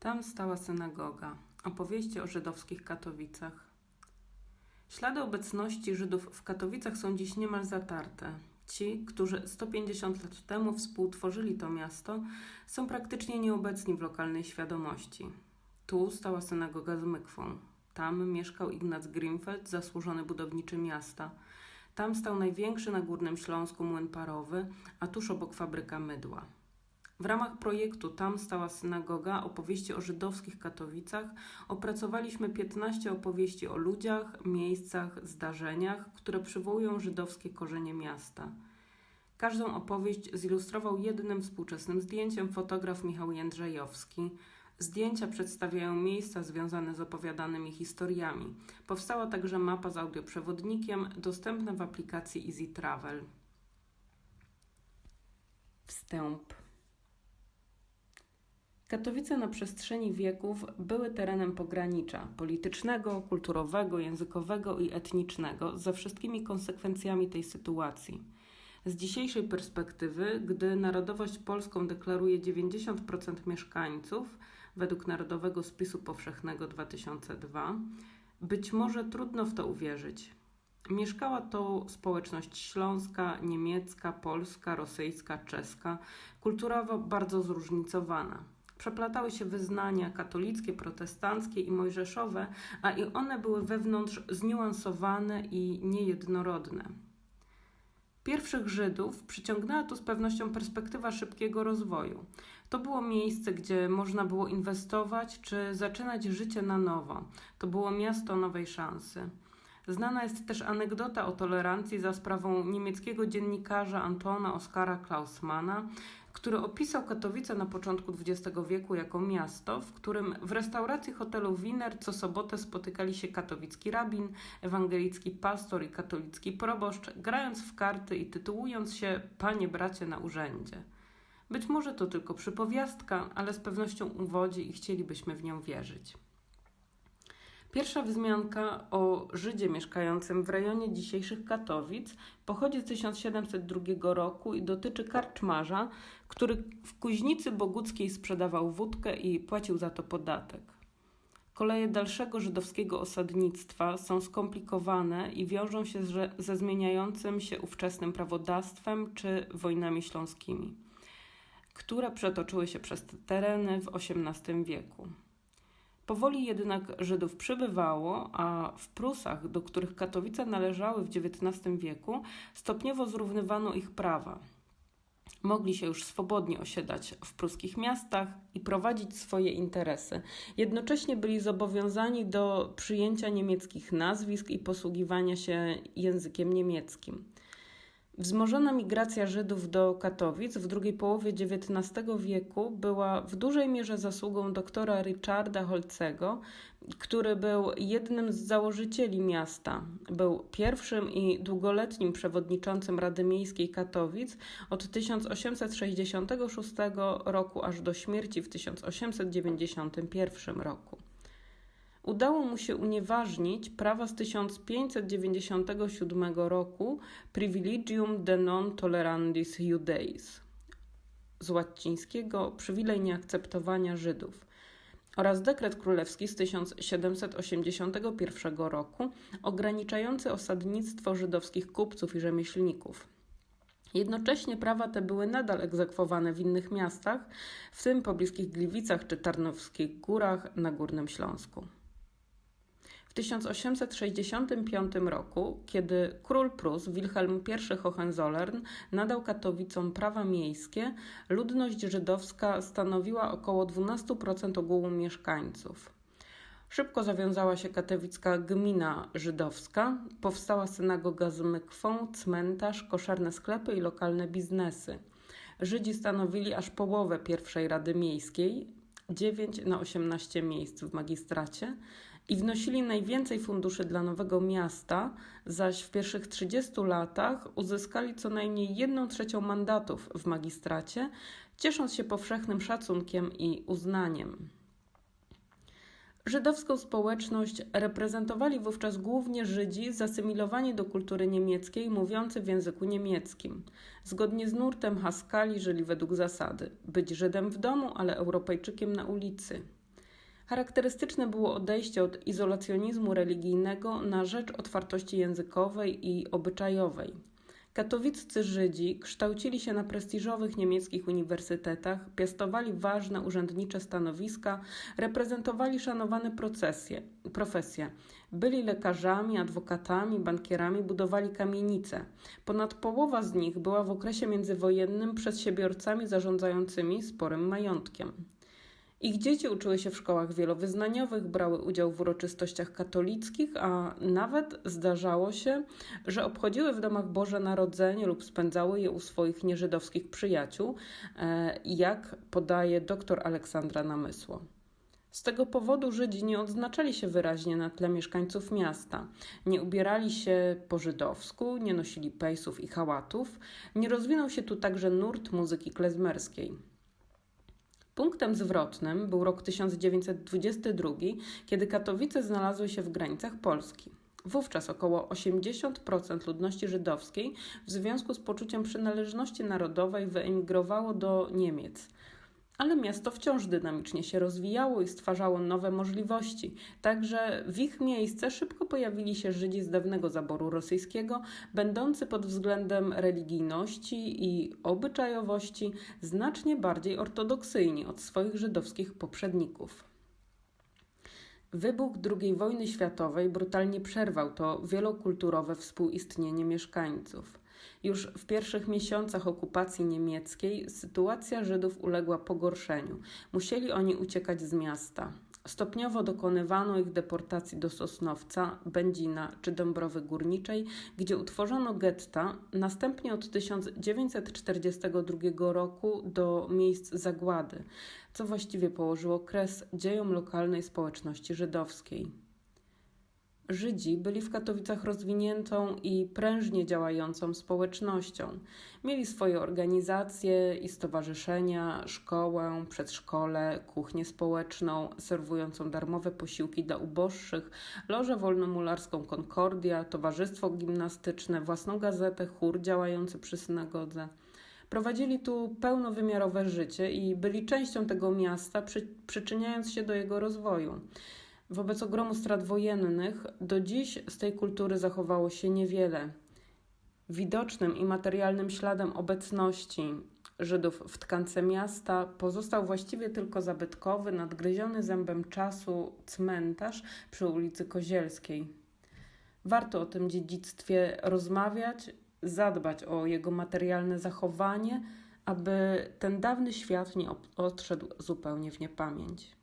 Tam stała synagoga. Opowieści o żydowskich Katowicach. Ślady obecności Żydów w Katowicach są dziś niemal zatarte. Ci, którzy 150 lat temu współtworzyli to miasto, są praktycznie nieobecni w lokalnej świadomości. Tu stała synagoga z mykwą. Tam mieszkał Ignac Grimfeld, zasłużony budowniczy miasta. Tam stał największy na Górnym Śląsku młyn parowy, a tuż obok fabryka mydła. W ramach projektu Tam stała synagoga opowieści o żydowskich Katowicach opracowaliśmy 15 opowieści o ludziach, miejscach, zdarzeniach, które przywołują żydowskie korzenie miasta. Każdą opowieść zilustrował jednym współczesnym zdjęciem fotograf Michał Jędrzejowski. Zdjęcia przedstawiają miejsca związane z opowiadanymi historiami. Powstała także mapa z audioprzewodnikiem, dostępna w aplikacji Easy Travel. Wstęp. Katowice na przestrzeni wieków były terenem pogranicza politycznego, kulturowego, językowego i etnicznego, ze wszystkimi konsekwencjami tej sytuacji. Z dzisiejszej perspektywy, gdy narodowość polską deklaruje 90% mieszkańców, według Narodowego Spisu Powszechnego 2002, być może trudno w to uwierzyć. Mieszkała to społeczność śląska, niemiecka, polska, rosyjska, czeska, kulturowo bardzo zróżnicowana. Przeplatały się wyznania katolickie, protestanckie i mojżeszowe, a i one były wewnątrz zniuansowane i niejednorodne. Pierwszych Żydów przyciągnęła tu z pewnością perspektywa szybkiego rozwoju. To było miejsce, gdzie można było inwestować czy zaczynać życie na nowo. To było miasto nowej szansy. Znana jest też anegdota o tolerancji za sprawą niemieckiego dziennikarza Antona Oskara Klausmana, który opisał Katowice na początku XX wieku jako miasto, w którym w restauracji hotelu Wiener co sobotę spotykali się katowicki rabin, ewangelicki pastor i katolicki proboszcz, grając w karty i tytułując się Panie bracie na urzędzie. Być może to tylko przypowiastka, ale z pewnością uwodzi i chcielibyśmy w nią wierzyć. Pierwsza wzmianka o Żydzie mieszkającym w rejonie dzisiejszych Katowic pochodzi z 1702 roku i dotyczy karczmarza, który w Kuźnicy Boguckiej sprzedawał wódkę i płacił za to podatek. Koleje dalszego żydowskiego osadnictwa są skomplikowane i wiążą się ze zmieniającym się ówczesnym prawodawstwem czy wojnami śląskimi, które przetoczyły się przez te tereny w XVIII wieku. Powoli jednak Żydów przybywało, a w Prusach, do których Katowice należały w XIX wieku, stopniowo zrównywano ich prawa. Mogli się już swobodnie osiedlać w pruskich miastach i prowadzić swoje interesy. Jednocześnie byli zobowiązani do przyjęcia niemieckich nazwisk i posługiwania się językiem niemieckim. Wzmożona migracja Żydów do Katowic w drugiej połowie XIX wieku była w dużej mierze zasługą doktora Richarda Holcego, który był jednym z założycieli miasta. Był pierwszym i długoletnim przewodniczącym Rady Miejskiej Katowic od 1866 roku aż do śmierci w 1891 roku udało mu się unieważnić prawa z 1597 roku Privilegium de non tolerandis Judeis z łacińskiego przywilej nieakceptowania Żydów oraz dekret królewski z 1781 roku ograniczający osadnictwo żydowskich kupców i rzemieślników. Jednocześnie prawa te były nadal egzekwowane w innych miastach, w tym pobliskich Gliwicach czy Tarnowskich Górach na Górnym Śląsku. W 1865 roku, kiedy król Prus Wilhelm I Hohenzollern nadał Katowicom prawa miejskie, ludność żydowska stanowiła około 12% ogółu mieszkańców. Szybko zawiązała się katowicka gmina żydowska, powstała synagoga z mykwą, cmentarz, koszerne sklepy i lokalne biznesy. Żydzi stanowili aż połowę pierwszej Rady Miejskiej, 9 na 18 miejsc w magistracie i wnosili najwięcej funduszy dla nowego miasta, zaś w pierwszych 30 latach uzyskali co najmniej 1 trzecią mandatów w magistracie, ciesząc się powszechnym szacunkiem i uznaniem. Żydowską społeczność reprezentowali wówczas głównie Żydzi zasymilowani do kultury niemieckiej, mówiący w języku niemieckim. Zgodnie z nurtem Haskali żyli według zasady: być Żydem w domu, ale Europejczykiem na ulicy. Charakterystyczne było odejście od izolacjonizmu religijnego na rzecz otwartości językowej i obyczajowej. Katowiccy Żydzi kształcili się na prestiżowych niemieckich uniwersytetach, piastowali ważne urzędnicze stanowiska, reprezentowali szanowane procesje, profesje. Byli lekarzami, adwokatami, bankierami, budowali kamienice. Ponad połowa z nich była w okresie międzywojennym przedsiębiorcami zarządzającymi sporym majątkiem. Ich dzieci uczyły się w szkołach wielowyznaniowych, brały udział w uroczystościach katolickich, a nawet zdarzało się, że obchodziły w domach Boże Narodzenie lub spędzały je u swoich nieżydowskich przyjaciół, e, jak podaje dr Aleksandra Namysło. Z tego powodu Żydzi nie odznaczali się wyraźnie na tle mieszkańców miasta. Nie ubierali się po żydowsku, nie nosili pejsów i hałatów. Nie rozwinął się tu także nurt muzyki klezmerskiej. Punktem zwrotnym był rok 1922, kiedy Katowice znalazły się w granicach Polski. Wówczas około 80% ludności żydowskiej w związku z poczuciem przynależności narodowej wyemigrowało do Niemiec. Ale miasto wciąż dynamicznie się rozwijało i stwarzało nowe możliwości. Także w ich miejsce szybko pojawili się Żydzi z dawnego zaboru rosyjskiego, będący pod względem religijności i obyczajowości znacznie bardziej ortodoksyjni od swoich żydowskich poprzedników. Wybuch II wojny światowej brutalnie przerwał to wielokulturowe współistnienie mieszkańców. Już w pierwszych miesiącach okupacji niemieckiej sytuacja Żydów uległa pogorszeniu. Musieli oni uciekać z miasta. Stopniowo dokonywano ich deportacji do Sosnowca, Będzina czy Dąbrowy Górniczej, gdzie utworzono getta, następnie od 1942 roku do miejsc zagłady, co właściwie położyło kres dziejom lokalnej społeczności żydowskiej. Żydzi byli w Katowicach rozwiniętą i prężnie działającą społecznością. Mieli swoje organizacje i stowarzyszenia, szkołę, przedszkole, kuchnię społeczną, serwującą darmowe posiłki dla uboższych, lożę wolnomularską Concordia, towarzystwo gimnastyczne, własną gazetę, chór działający przy synagodze. Prowadzili tu pełnowymiarowe życie i byli częścią tego miasta, przy, przyczyniając się do jego rozwoju. Wobec ogromu strat wojennych do dziś z tej kultury zachowało się niewiele. Widocznym i materialnym śladem obecności Żydów w tkance miasta pozostał właściwie tylko zabytkowy, nadgryziony zębem czasu cmentarz przy ulicy Kozielskiej. Warto o tym dziedzictwie rozmawiać, zadbać o jego materialne zachowanie, aby ten dawny świat nie odszedł zupełnie w niepamięć.